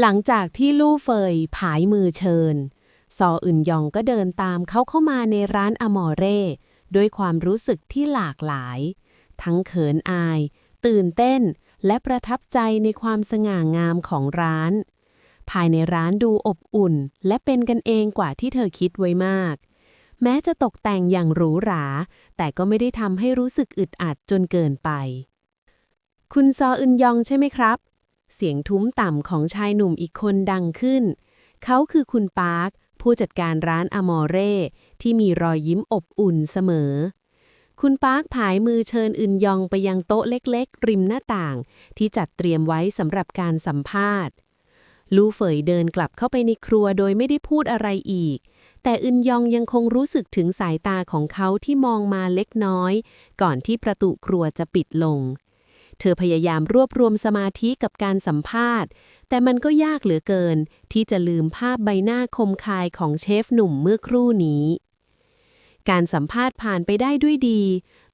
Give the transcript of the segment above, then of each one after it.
หลังจากที่ลู่เฟยผายมือเชิญ ซออึนยองก็เดินตามเขาเข้ามาในร้านอมอเร่ด้วยความรู้สึกที่หลากหลาย ทั้งเขินอาย ตื่นเต้น และประทับใจในความสง่างามของร้าน ภายในร้านดูอบอุ่น และเป็นกันเองกว่าที่เธอคิดไว้มาก แม้จะตกแต่งอย่างหรูหรา แต่ก็ไม่ได้ทำให้รู้สึกอึดอัดจนเกินไป คุณซออึนยองใช่ไหมครับ เสียงทุ้มต่ำของชายหนุ่มอีกคนดังขึ้น เขาคือคุณปาร์ค ผู้จัดการร้านอมอเร่ ที่มีรอยยิ้มอบอุ่นเสมอ คุณปาร์คผายมือเชิญอึนยองไปยังโต๊ะเล็กๆ ริมหน้าต่าง ที่จัดเตรียมไว้สำหรับการสัมภาษณ์ ลูเฟยเดินกลับเข้าไปในครัวโดยไม่ได้พูดอะไรอีก แต่อึนยองยังคงรู้สึกถึงสายตาของเขาที่มองมาเล็กน้อย ก่อนที่ประตูครัวจะปิดลง เธอพยายามรวบรวมสมาธิกับการสัมภาษณ์ แต่มันก็ยากเหลือเกิน ที่จะลืมภาพใบหน้าคมคายของเชฟหนุ่มเมื่อครู่นี้ การสัมภาษณ์ผ่านไปได้ด้วยดี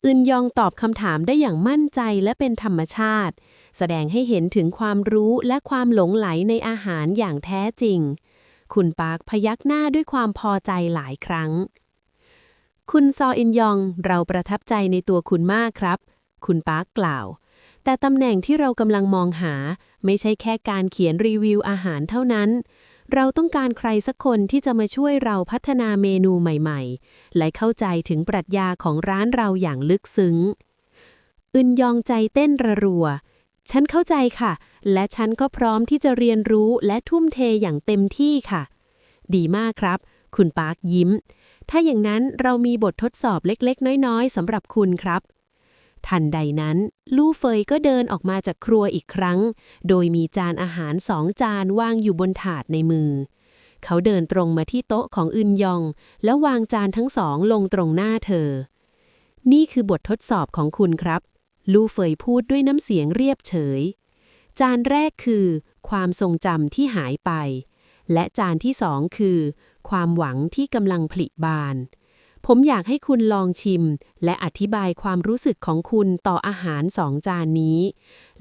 อึนยองตอบคำถามได้อย่างมั่นใจและเป็นธรรมชาติ แสดงให้เห็นถึงความรู้และความหลงไหลในอาหารอย่างแท้จริง คุณปาร์คพยักหน้าด้วยความพอใจหลายครั้ง คุณซออินยองเราประทับใจในตัวคุณมากครับ คุณปาร์คกล่าว แต่ตำแหน่งที่เรากำลังมองหา ไม่ใช่แค่การเขียนรีวิวอาหารเท่านั้น เราต้องการใครสักคนที่จะมาช่วยเราพัฒนาเมนูใหม่ๆ และเข้าใจถึงปรัชญาของร้านเราอย่างลึกซึ้ง อึนยองใจเต้นระรัว ฉันเข้าใจค่ะ และฉันก็พร้อมที่จะเรียนรู้และทุ่มเทอย่างเต็มที่ค่ะ ดีมากครับ คุณปาร์คยิ้ม ถ้าอย่างนั้นเรามีบททดสอบเล็กๆ น้อยๆสำหรับคุณครับ ทันใดนั้น ลู่เฟยก็เดินออกมาจากครัวอีกครั้ง โดยมีจานอาหารสองจานวางอยู่บนถาดในมือ เขาเดินตรงมาที่โต๊ะของอึนยอง แล้ววางจานทั้งสองลงตรงหน้าเธอ นี่คือบททดสอบของคุณครับ ลู่เฟยพูดด้วยน้ำเสียงเรียบเฉย จานแรกคือ ความทรงจำที่หายไป และจานที่สองคือ ความหวังที่กำลังผลิบาน ผมอยากให้คุณลองชิม และอธิบายความรู้สึกของคุณต่ออาหารสองจานนี้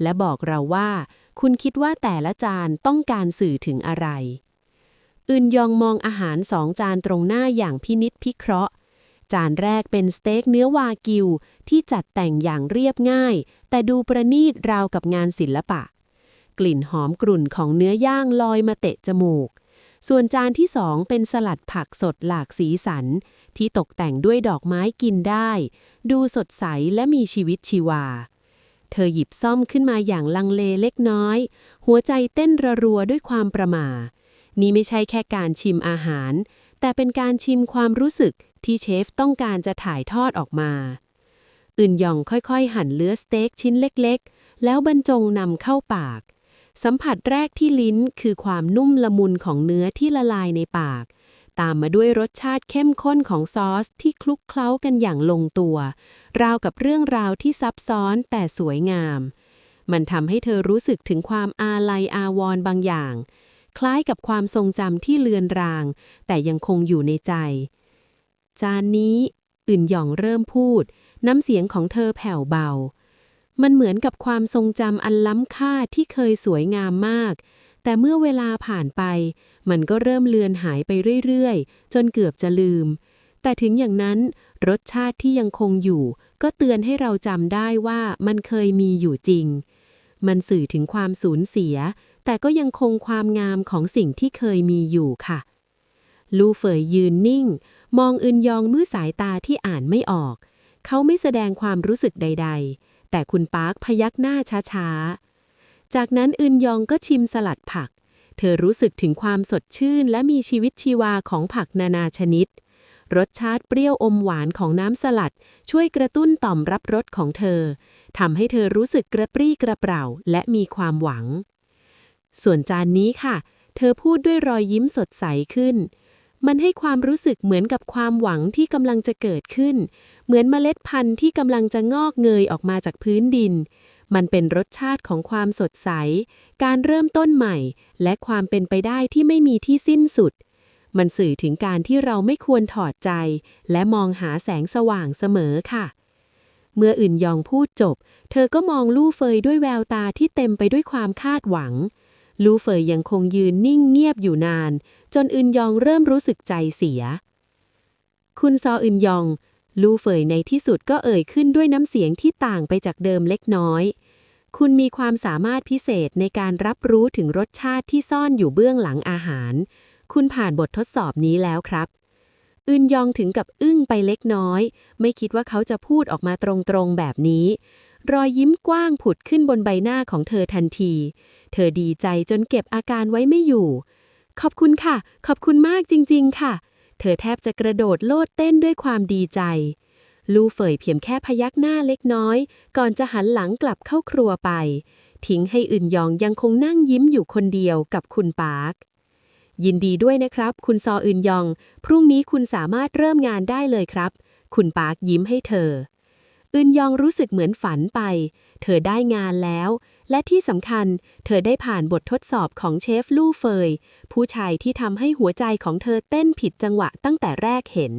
และบอกเราว่า คุณคิดว่าแต่ละจานต้องการสื่อถึงอะไร อึนยองมองอาหารสองจานตรงหน้าอย่างพินิษพิเคราะห์ จานแรกเป็นสเต็กเนื้อวากิว ที่จัดแต่งอย่างเรียบง่าย แต่ดูประณีตราวกับงานศิลปะ กลิ่นหอมกรุ่นของเนื้อย่างลอยมาเตะจมูก ส่วนจานที่สองเป็นสลัดผักสดหลากสีสัน ที่ตกแต่งด้วยดอกไม้กินได้ ดูสดใสและมีชีวิตชีวา เธอหยิบซ่อมขึ้นมาอย่างลังเลเล็กน้อย หัวใจเต้นระรัวด้วยความประหมานี่ไม่ใช่แค่การชิมอาหาร แต่เป็นการชิมความรู้สึกที่เชฟต้องการจะถ่ายทอดออกมา อึนยองค่อยๆ หั่นเนื้อสเต็กชิ้นเล็กๆ แล้วบรรจงนำเข้าปาก สัมผัสแรกที่ลิ้นคือความนุ่มละมุนของเนื้อที่ละลายในปาก ตามมาด้วยรสชาติเข้มข้นของซอสที่คลุกเคล้ากันอย่างลงตัว ราวกับเรื่องราวที่ซับซ้อนแต่สวยงาม มันทำให้เธอรู้สึกถึงความอาลัยอาวรณ์บางอย่าง คล้ายกับความทรงจำที่เลือนราง แต่ยังคงอยู่ในใจ จานนี้อึนหยองเริ่มพูด น้ำเสียงของเธอแผ่วเบา มันเหมือนกับความทรงจำอันล้ำค่าที่เคยสวยงามมาก แต่เมื่อเวลาผ่านไป มันก็เริ่มเลือนหายไปเรื่อยๆ จนเกือบจะลืม แต่ถึงอย่างนั้น รสชาติที่ยังคงอยู่ ก็เตือนให้เราจำได้ว่ามันเคยมีอยู่จริง มันสื่อถึงความสูญเสีย แต่ก็ยังคงความงามของสิ่งที่เคยมีอยู่ค่ะ ลูเฟยยืนนิ่ง มองอึนยองมือสายตาที่อ่านไม่ออก เขาไม่แสดงความรู้สึกใด ๆ แต่คุณปาร์คพยักหน้าช้าๆ จากนั้นอึนยองก็ชิมสลัดผัก เธอรู้สึกถึงความสดชื่นและมีชีวิตชีวาของผักนานาชนิด รสชาติเปรี้ยวอมหวานของน้ำสลัด ช่วยกระตุ้นต่อมรับรสของเธอทำให้เธอรู้สึกกระปรี้กระเปร่าและมีความหวัง ส่วนจานนี้ค่ะ เธอพูดด้วยรอยยิ้มสดใสขึ้น มันให้ความรู้สึกเหมือนกับความหวังที่กำลังจะเกิดขึ้น เหมือนเมล็ดพันธุ์ที่กำลังจะงอกเงยออกมาจากพื้นดิน มันเป็นรสชาติของความสดใส การเริ่มต้นใหม่ และความเป็นไปได้ที่ไม่มีที่สิ้นสุด มันสื่อถึงการที่เราไม่ควรถอดใจ และมองหาแสงสว่างเสมอค่ะ เมื่ออื่นยองพูดจบ เธอก็มองลู่เฟยด้วยแววตาที่เต็มไปด้วยความคาดหวัง ลูเฟยยังคงยืนนิ่งเงียบอยู่นาน จนอึนยองเริ่มรู้สึกใจเสีย คุณซออึนยอง ลูเฟยในที่สุดก็เอ่ยขึ้นด้วยน้ำเสียงที่ต่างไปจากเดิมเล็กน้อย คุณมีความสามารถพิเศษในการรับรู้ถึงรสชาติที่ซ่อนอยู่เบื้องหลังอาหาร คุณผ่านบททดสอบนี้แล้วครับอึนยองถึงกับอึ้งไปเล็กน้อย ไม่คิดว่าเขาจะพูดออกมาตรงๆแบบนี้ รอยยิ้มกว้างผุดขึ้นบนใบหน้าของเธอทันที เธอดีใจจนเก็บอาการไว้ไม่อยู่ ขอบคุณค่ะ ขอบคุณมากจริง ๆ ค่ะ เธอแทบจะกระโดดโลดเต้นด้วยความดีใจ ลูเฟยเพียงแค่พยักหน้าเล็กน้อย ก่อนจะหันหลังกลับเข้าครัวไป ทิ้งให้อึนยองยังคงนั่งยิ้มอยู่คนเดียวกับคุณปาร์คยินดีด้วยนะครับ คุณซออึนยอง พรุ่งนี้คุณสามารถเริ่มงานได้เลยครับ คุณปาร์คยิ้มให้เธออึนยองรู้สึกเหมือนฝันไป เธอได้งานแล้ว และที่สำคัญ เธอได้ผ่านบททดสอบของเชฟลู่เฟย ผู้ชายที่ทำให้หัวใจของเธอเต้นผิดจังหวะตั้งแต่แรกเห็น